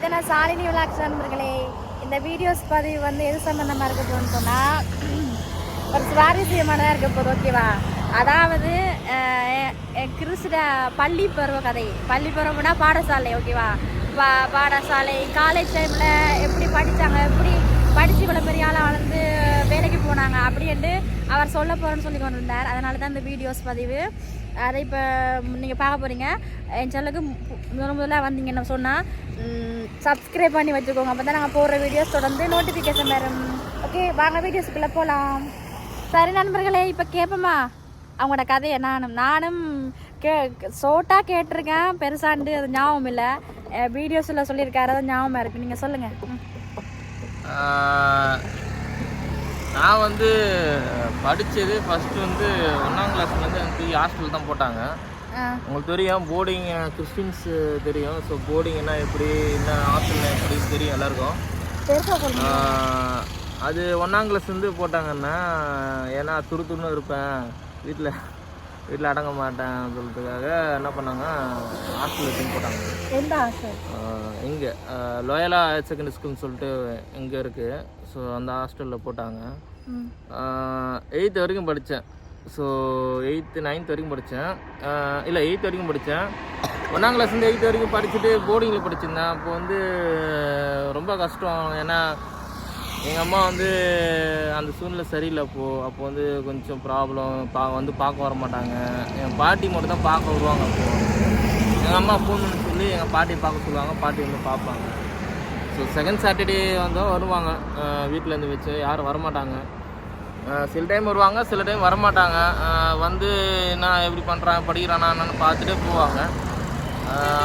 இது நான் சாலினி விளாக்ஸ் நண்பர்களே இந்த வீடியோஸ் பதிவு வந்து எது சம்மந்தமாக இருக்க போகுதுன்னு சொன்னால் ஒரு சுவாரஸ்யமானதாக இருக்க போகுது ஓகேவா அதாவது என் கிறிஸ்ட பள்ளி பருவ கதை. பள்ளி பருவம்னா பாடசாலை ஓகேவா பா பாடசாலை காலேஜ் டைமில் எப்படி படித்து இவ்வளோ பெரிய ஆளாக வளர்ந்து வேலைக்கு அப்படின்ட்டு அவர் சொல்ல போகிறேன்னு சொல்லி கொண்டு இருந்தார் அதனால தான் இந்த வீடியோஸ் பதிவு. அதை இப்போ நீங்கள் பார்க்க போகிறீங்க என் சேனலுக்கு முதல் முதல்ல வந்தீங்கன்னு சொன்னால் சப்ஸ்கிரைப் பண்ணி வச்சுக்கோங்க. அப்போ தான் நாங்கள் போடுற வீடியோஸ் தொடர்ந்து நோட்டிஃபிகேஷன் வரும். ஓகே வாங்க வீடியோஸ்க்குள்ளே போகலாம் சரி நண்பர்களே இப்போ கேட்போமா அவங்களோட கதையை நானும் நானும் கே ஷோட்டாக கேட்டிருக்கேன். பெருசாண்டு அது ஞாபகம் இல்லை. வீடியோஸில் சொல்லியிருக்காரு அது ஞாபகமாக இருக்குது நீங்கள் சொல்லுங்கள் நான் வந்து படித்தது ஃபஸ்ட்டு வந்து ஒன்றாம் கிளாஸ்லேருந்து எனக்கு ஹாஸ்டல் தான் போட்டாங்க. உங்களுக்கு தெரியும் போர்டிங் கிறிஸ்டின்ஸ் தெரியும். ஸோ போர்டிங்னா எப்படி என்ன ஹாஸ்டல்னா எப்படி தெரியும் எல்லாருக்கும். அது ஒன்றாம் கிளாஸ்லேருந்து போட்டாங்கன்னா ஏன்னா துரு துருன்னு இருப்பேன் வீட்டில் வீட்டில் அடங்க மாட்டேன் சொல்கிறதுக்காக என்ன பண்ணாங்க ஹாஸ்டல் எடுத்துன்னு போட்டாங்க. எந்த ஹாஸ்டல் இங்கே லோயலா ஹையர் செகண்டரி ஸ்கூல்னு சொல்லிட்டு இங்கே இருக்குது ஸோ அந்த ஹாஸ்டலில் போட்டாங்க. எயித்து வரைக்கும் படித்தேன் ஸோ எயித்து நைன்த் வரைக்கும் படித்தேன் இல்லை எயித் வரைக்கும் படித்தேன் ஒன்றாம் கிளாஸ்லேருந்து எயித் வரைக்கும் படிச்சுட்டு போர்டிங்கில் படிச்சிருந்தேன். அப்போ வந்து ரொம்ப கஷ்டம். ஏன்னா எங்கள் அம்மா வந்து அந்த சூழ்நிலை சரியில்லை அப்போது அப்போ வந்து கொஞ்சம் ப்ராப்ளம் பா வந்து பார்க்க வர மாட்டாங்க. என் பாட்டி மட்டும் தான் பார்க்க வருவாங்க அப்போது எங்கள் அம்மா ஃபோன் பண்ணி சொல்லி எங்கள் பாட்டியை பார்க்க சொல்லுவாங்க பாட்டி வந்து பார்ப்பாங்க. ஸோ செகண்ட் சாட்டர்டே வந்தால் வருவாங்க. வீட்டிலேருந்து வச்சு யாரும் வரமாட்டாங்க. சில டைம் வருவாங்க சில டைம் வரமாட்டாங்க. வந்து என்ன எப்படி பண்ணுறான் படிக்கிறானா என்னன்னு பார்த்துட்டே போவாங்க.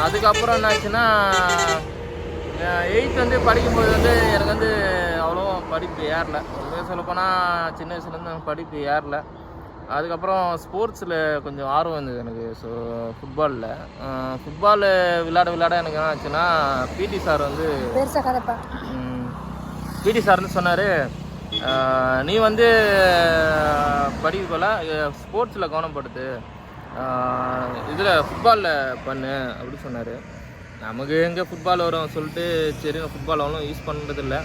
அதுக்கப்புறம் என்னாச்சுன்னா எயித் வந்து படிக்கும்போது வந்து எனக்கு வந்து அவ்வளோ படிப்பு ஏறல. உண்மையாக சொல்லப்போனால் சின்ன வயசுலேருந்து எனக்கு படிப்பு ஏறல. அதுக்கப்புறம் ஸ்போர்ட்ஸில் கொஞ்சம் ஆர்வம் இருந்தது எனக்கு. ஸோ ஃபுட்பாலில் ஃபுட்பால் விளையாட விளையாட எனக்கு என்ன ஆச்சுன்னா பிடி சார் வந்து பிடி சார்னு சொன்னார் நீ வந்து படிக்க போல ஸ்போர்ட்ஸில் கவனப்படுத்து. இதில் ஃபுட்பாலில் பண்ணு. அப்படி சொன்னார். நமக்கு எங்கே ஃபுட்பால் வரும் சொல்லிட்டு சரி ஃபுட்பால் அவ்வளோ யூஸ் பண்ணுறதில்ல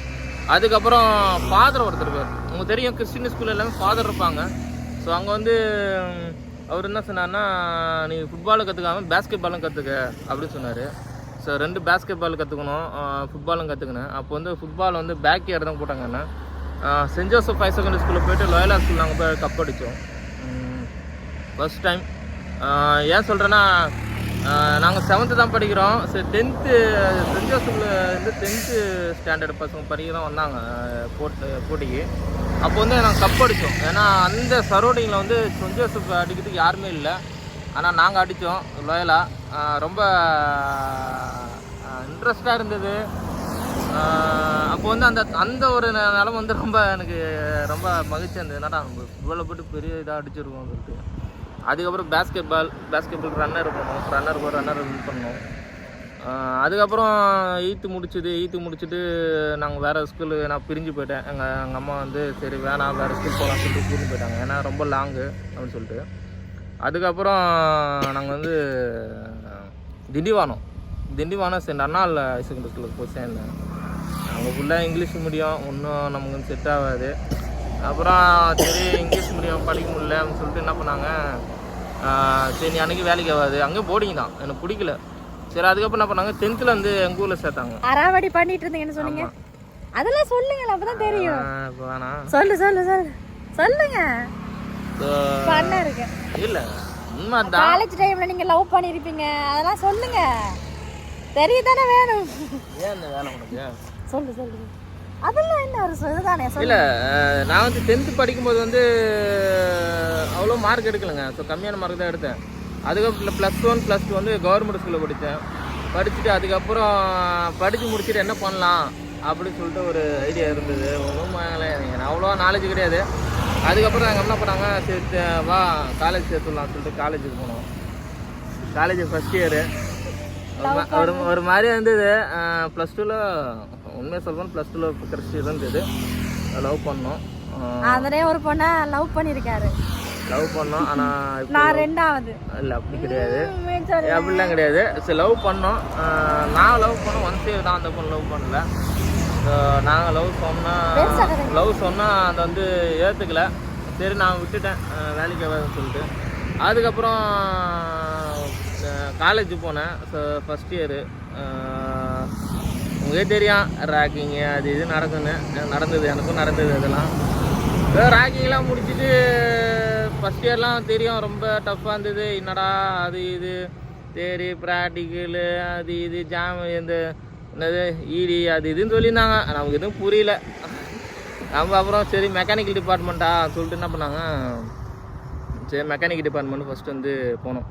அதுக்கப்புறம் ஃபாதர் ஒருத்தர் பேர் உங்களுக்கு தெரியும் கிறிஸ்டின் ஸ்கூல் எல்லாமே ஃபாதர் இருப்பாங்க. ஸோ அங்கே வந்து அவர் என்ன சொன்னார்னா நீ ஃபுட்பாலும் கற்றுக்காம பேஸ்கெட் பாலும் கற்றுக்க அப்படின்னு சொன்னார். ஸோ ரெண்டு பேஸ்கெட் பால் கற்றுக்கணும் ஃபுட்பாலும் கற்றுக்கினேன் அப்போ வந்து ஃபுட்பால் வந்து பேக் இயர் தான் போட்டாங்க என்ன சென்ட் ஜோசப் ஹை செகண்டரி ஸ்கூலில் போயிட்டு லோயலா ஸ்கூல் நாங்கள் போய் கப் அடித்தோம் ஃபஸ்ட் டைம் ஏன் சொல்கிறேன்னா நாங்கள் செவன்த்து தான் படிக்கிறோம். சரி டென்த்து சென்ட் ஜோசப்பில் வந்து டென்த்து ஸ்டாண்டர்ட் பசங்க படிக்க தான் வந்தாங்க போட்டு போட்டிக்கு. அப்போ வந்து நாங்கள் கப் அடித்தோம் ஏன்னா அந்த சரௌண்டிங்கில் வந்து சென்ட் ஜோசப் அடிக்கிறதுக்கு யாருமே இல்லை. ஆனால் நாங்கள் அடித்தோம் லோயலாக ரொம்ப இன்ட்ரெஸ்டாக இருந்தது. அப்போ வந்து அந்த அந்த ஒரு ந- நிலம் வந்து ரொம்ப எனக்கு ரொம்ப மகிழ்ச்சியாக இருந்தது. என்னடா இவ்வளோ போட்டு பெரிய இதாக அடிச்சிருக்கோம் சொல்லிட்டு. அதுக்கப்புறம் basketball basketball runner பண்ணோம் ரன்னர் போய் ரன்னர் வின் பண்ணோம். அதுக்கப்புறம் எயித்து முடிச்சது எயித்து முடிச்சுட்டு நாங்கள் வேறு ஸ்கூலு நான் பிரிஞ்சு போயிட்டேன். எங்கள் எங்கள் அம்மா வந்து சரி வேணாம் வேறு ஸ்கூல் போகலாம் சொல்லிட்டு பிரிஞ்சு போயிட்டாங்க. ஏன்னா ரொம்ப லாங்கு அப்படின்னு சொல்லிட்டு. அதுக்கப்புறம் நாங்கள் வந்து திண்டிவானம். திண்டிவானம் சென்ட் அண்ணாவில் ஹை செகண்டரி ஸ்கூலுக்கு போய் சேர்ந்தேன். அங்கே ஃபுல்லாக இங்கிலீஷ் மீடியம் ஒன்றும் நமக்கு செட் ஆகாது. அப்புறம் சரி இங்கிலீஷ் மீடியம் படிக்க முடியல அப்படின்னு சொல்லிட்டு என்ன பண்ணாங்க? சரி நீ அன்றைக்கி வேலைக்கு ஆகாது அங்கே போர்டிங் தான். எனக்கு பிடிக்கல. சரி அதுக்கப்புறம் என்ன பண்ணாங்க? டென்த்தில் வந்து எங்கள் ஊரில் சேர்த்தாங்க. அறாவடி பண்ணிட்டு இருந்தீங்கன்னு சொன்னீங்க. அதெல்லாம் சொல்லுங்களேன் அப்பதான் தெரியும். வேணாம் சொல்லு சொல்லு சொல்லு. சொல்லுங்க. இருக்கு. இல்லை உண்மை தான் காலேஜ் டைம்ல நீங்க லவ் பண்ணிருப்பீங்க. அதெல்லாம் சொல்லுங்க. தெரியதானே வேணும். ஏன் உனக்கு? சொல்லு சொல்லு. அதெல்லாம் என்ன ஒரு சொ- இதுதானே இல்லை நான் வந்து டென்த்து படிக்கும்போது வந்து அவ்வளோ மார்க் எடுக்கலைங்க. ஸோ கம்மியான மார்க் தான் எடுத்தேன். அதுக்கப்புறம் ப்ளஸ் ஒன் ப்ளஸ் டூ வந்து கவர்மெண்ட் ஸ்கூலில் படித்தேன். படிச்சுட்டு அதுக்கப்புறம் படித்து முடிச்சுட்டு என்ன பண்ணலாம் அப்படின்னு சொல்லிட்டு ஒரு ஐடியா இருந்தது. ஒன்றும் எனக்கு அவ்வளோவா நாலேஜ் கிடையாது. அதுக்கப்புறம் நாங்கள் என்ன பண்ணாங்க? சரி வா காலேஜ் சேர்த்துடலாம் சொல்லிட்டு காலேஜுக்கு போனோம். காலேஜ் ஃபஸ்ட் இயரு ஒரு ஒரு மாதிரி இருந்தது. ப்ளஸ் டூவில் உண்மையாக சொல்லணும் ப்ளஸ் டூவில் கிறிஸ்டி இருந்தது லவ் பண்ணோம். அதனே ஒரு பொண்ணை லவ் பண்ணிருக்காரு லவ் பண்ணோம் ஆனால் நான் ரெண்டாவது. இல்லை அப்படி கிடையாது. அப்படிலாம் கிடையாது. சரி லவ் பண்ணோம். நான் லவ் பண்ண பொண்ணும். ஒன் சைடு தான் அந்த பொண்ணு லவ் பண்ணல. நாங்கள் லவ் சொன்னால். லவ் சொன்னால் அதை வந்து ஏற்றுக்கல சரி நான் விட்டுட்டேன். வேலைக்கு ஆகாதுன்னு சொல்லிட்டு. அதுக்கப்புறம் காலேஜ் போனேன். ஃபஸ்ட் இயரு உங்களுக்கே தெரியும் ராக்கிங்கு அது இது நடக்குன்னு. நடந்தது எனக்கும் நடந்தது அதெல்லாம். ராக்கிங்லாம் முடிச்சுட்டு ஃபஸ்ட் இயர்லாம் தெரியும் ரொம்ப டஃப்பாக இருந்தது. என்னடா அது இது? தேரி ப்ராக்டிக்கலு அது இது ஜாம் இந்த என்னது ஈடி அது இதுன்னு சொல்லியிருந்தாங்க. நமக்கு எதுவும் புரியல. நம்ம அப்புறம் சரி மெக்கானிக்கல் டிபார்ட்மெண்ட்டா சொல்லிட்டு என்ன பண்ணாங்க? சரி மெக்கானிக் டிபார்ட்மெண்ட் ஃபஸ்ட்டு வந்து போனோம்.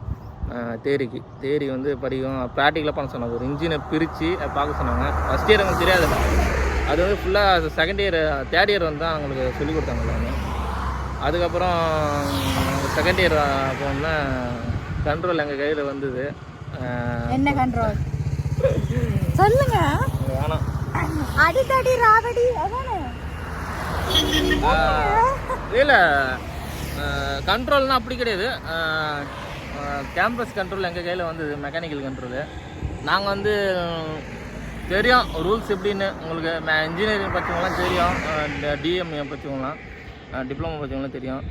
தேரிக்கு. தேரி வந்து படிக்கும். ப்ராக்டிக்கலாக பண்ண சொன்னாங்க. ஒரு இன்ஜினை பிரித்து பார்க்க சொன்னாங்க. ஃபஸ்ட் இயர் எனக்கு தெரியாது அது வந்து ஃபுல்லாக செகண்ட் இயர் தேர்ட் இயர் வந்து தான் அவங்களுக்கு சொல்லிக் கொடுத்தாங்க எல்லாமே. அதுக்கப்புறம் செகண்ட் இயர் போனோம்னா கண்ட்ரோல் எங்கள் கையில் வந்தது. என்ன கண்ட்ரோல் சொல்லுங்க. வேணாம். அடிதடி ராவடி இல்லை கண்ட்ரோல்னால் அப்படி கிடையாது. கேம்பஸ் கண்ட்ரோல் எங்கள் கையில் வந்தது மெக்கானிக்கல் கண்ட்ரோலு நாங்கள் வந்து தெரியும் ரூல்ஸ் எப்படின்னு. உங்களுக்கு இன்ஜினியரிங் படிச்சவங்களாம் தெரியும். டிஎம்ஏ படிச்சவங்களாம் டிப்ளமோ படிச்சவங்களாம் தெரியும்.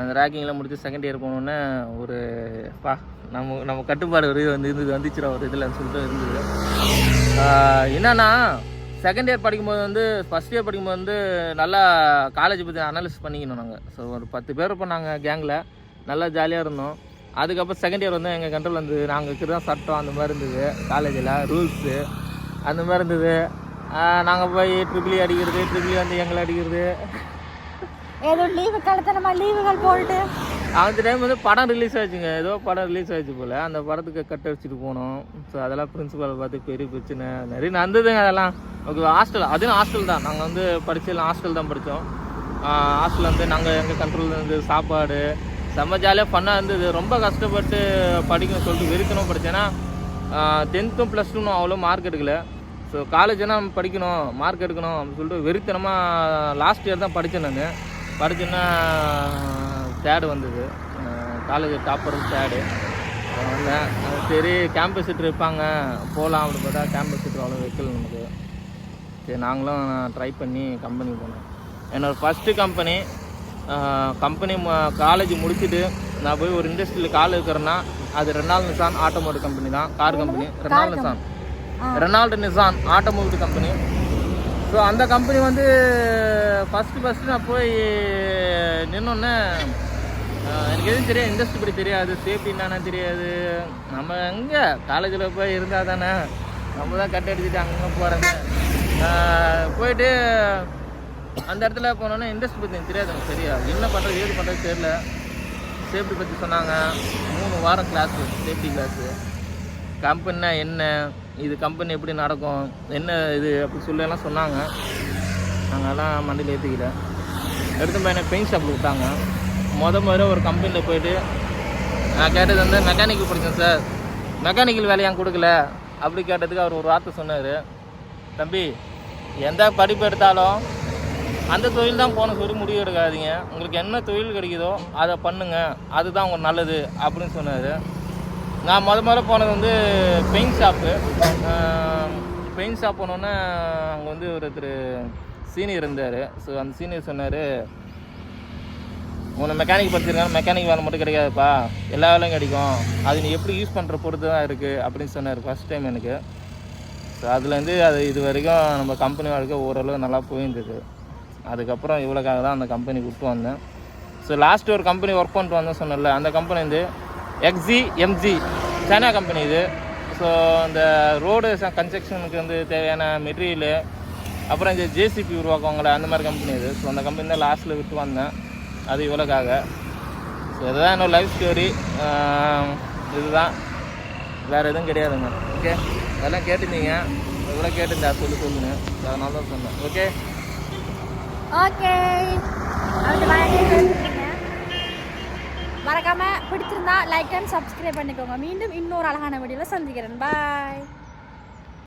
அந்த ரேக்கிங்லாம் முடிச்சு செகண்ட் இயர் போனோன்னே ஒரு பா நம்ம நம்ம கட்டுப்பாடு ஒரு இது வந்து இருந்தது வந்துச்சுடா ஒரு இதில் சொல்லிட்டு இருந்தது. என்னென்னா செகண்ட் இயர் படிக்கும்போது வந்து ஃபஸ்ட் இயர் படிக்கும்போது வந்து நல்லா காலேஜ் பற்றி அனாலிசிஸ் பண்ணிக்கணும் நாங்கள் ஸோ ஒரு பத்து பேர் இருப்போம் நாங்கள் கேங்கில் நல்லா ஜாலியாக இருந்தோம். அதுக்கப்புறம் செகண்ட் இயர் வந்து எங்கள் கண்ட்ரோல் வந்து நாங்கள் இருக்கிற சட்டம் அந்த மாதிரி இருந்தது. காலேஜில் ரூல்ஸு அந்த மாதிரி இருந்தது. நாங்கள் போய் ட்ரிபிளி அடிக்கிறது ட்ரிபிளி வந்து எங்களை அடிக்கிறது. ஏதோ லீவு கழுத்தனமா லீவுகள் போட்டு. அந்த டைம் வந்து படம் ரிலீஸ் ஆச்சுங்க. ஏதோ படம் ரிலீஸ் ஆச்சு போல். அந்த படத்துக்கு கட் அடிச்சுட்டு போனோம். ஸோ அதெல்லாம் பிரின்சிபால் பார்த்து பெரிய பிரச்சனை. நிறைய நடந்ததுங்க அதெல்லாம். ஓகே ஹாஸ்டல் அதுவும் ஹாஸ்டல் தான். நாங்கள் வந்து படிச்செல்லாம் ஹாஸ்டல் தான் படித்தோம் ஹாஸ்டல் வந்து நாங்கள் எங்கள் கண்ட்ரோலில் இருந்து சாப்பாடு செம்ம ஜாலியாக ஃபன்னாக இருந்தது. ரொம்ப கஷ்டப்பட்டு படிக்கணும் சொல்லிட்டு வெறுக்கணும் படித்தேன்னா டென்த்தும் ப்ளஸ் டூனும் அவ்வளோ மார்க் எடுக்கல. ஸோ காலேஜ்னா நம்ம படிக்கணும் மார்க் எடுக்கணும் அப்படின்னு சொல்லிட்டு வெறித்தனமாக லாஸ்ட் இயர் தான் படித்தேன் நான். படித்தேன்னா தேர்டு வந்தது. காலேஜ் டாப்பர் தேர்டு வந்தேன். சரி கேம்பஸ் சீட்ரு இருப்பாங்க. போகலாம் அப்படின்னு பார்த்தா கேம்பஸ் சீட்ரு அவ்வளோ வைக்கல நமக்கு. சரி நாங்களும் ட்ரை பண்ணி கம்பெனி போனோம். என்னோடய ஃபஸ்ட்டு கம்பெனி கம்பெனி காலேஜ் முடிச்சுட்டு நான் போய் ஒரு இண்டஸ்ட்ரியில் கால் இருக்கிறேன்னா அது ரெனால்ட் நிசான் ஆட்டோமோட்டிவ் கம்பெனி தான். Car company Renault Nissan Renault Nissan automotive company so அந்த கம்பெனி வந்து ஃபஸ்ட்டு ஃபஸ்ட்டு நான் போய் நின்னோன்னே எனக்கு எதுவும் தெரியாது. இண்டஸ்ட்ரி பற்றி தெரியாது. சேஃப்டி என்னன்னு தெரியாது. நம்ம எங்கே காலேஜில் போய் இருந்தால் தானே? நம்ம தான் கட் அடிச்சுட்டு அங்கே போகிறேங்க போயிட்டு அந்த இடத்துல போனோன்னே இண்டஸ்ட்ரி பற்றி எனக்கு தெரியாது எனக்கு சரியா. என்ன பண்ணுறது ஏது பண்ணுறது தெரியல. சேஃப்டி பற்றி சொன்னாங்க. மூணு வாரம் கிளாஸு சேஃப்டி கிளாஸு கம்பெனினா என்ன? இது கம்பெனி எப்படி நடக்கும்? என்ன இது? அப்படி சொல்லலாம் சொன்னாங்க. நாங்கள்லாம் மண்டியில் ஏற்றிக்கல எடுத்து பையனை எனக்கு பெயிண்ட் ஷாப்பில் விட்டாங்க முத முறை ஒரு கம்பெனியில் போயிட்டு நான் கேட்டது வந்து மெக்கானிக்கல் பிடிச்சேன் சார் மெக்கானிக்கல் வேலையாக கொடுக்கல? அப்படி கேட்டதுக்கு அவர் ஒரு வார்த்தை சொன்னார். தம்பி எந்த படிப்பு எடுத்தாலும் அந்த தொழில் தான் போன சொல்லி முடிவு எடுக்காதீங்க. உங்களுக்கு என்ன தொழில் கிடைக்குதோ அதை பண்ணுங்க. அதுதான் உங்களுக்கு நல்லது அப்படின்னு சொன்னார். நான் முத முதல்ல போனது வந்து பெயிண்ட் ஷாப்பு. பெயிண்ட் ஷாப் போனோன்னே அங்கே வந்து ஒருத்தர் சீனியர் இருந்தார். ஸோ அந்த சீனியர் சொன்னார் உன்னை மெக்கானிக் படிச்சிருக்காங்க மெக்கானிக் வேலை மட்டும் கிடைக்காதுப்பா. எல்லா வேலையும் கிடைக்கும். அது நீ எப்படி யூஸ் பண்ணுற பொறுத்து தான் இருக்குது அப்படின்னு சொன்னார் ஃபஸ்ட் டைம் எனக்கு. ஸோ அதுலேருந்து அது இது வரைக்கும் நம்ம கம்பெனி வாழ்க்கை ஓரளவு நல்லா போயிருந்தது. அதுக்கப்புறம் இவ்வளோக்காக தான் அந்த கம்பெனி விட்டு வந்தேன். ஸோ லாஸ்ட் ஒரு கம்பெனி ஒர்க் பண்ணிட்டு வந்தேன் சொன்னேன்ல அந்த கம்பெனி வந்து எக்ஸி எம்ஜி சைனா கம்பெனி இது. ஸோ இந்த ரோடு கன்ஸ்ட்ரக்ஷனுக்கு வந்து தேவையான மெட்டீரியலு அப்புறம் இந்த ஜேசிபி உருவாக்குவாங்களே அந்த மாதிரி கம்பெனி இது. ஸோ அந்த கம்பெனி தான் லாஸ்ட்டில் விட்டு வந்தேன். அது இவ்வளோக்காக ஸோ இதுதான் என்னோட லைஃப் ஸ்டோரி இதுதான். வேறு எதுவும் கிடையாதுங்க. ஓகே அதெல்லாம் கேட்டிருந்தீங்க. இவ்வளோ கேட்டிருந்தா சொல்லி சொல்லுங்க. அதனால தான் சொன்னேன். ஓகே ஓகே அவங்க மறக்காமல் பிடிச்சிருந்தா லைக் அண்ட் சப்ஸ்கிரைப் பண்ணிக்கோங்க. மீண்டும் இன்னொரு அழகான வீடியோவில் சந்திக்கிறேன். பாய்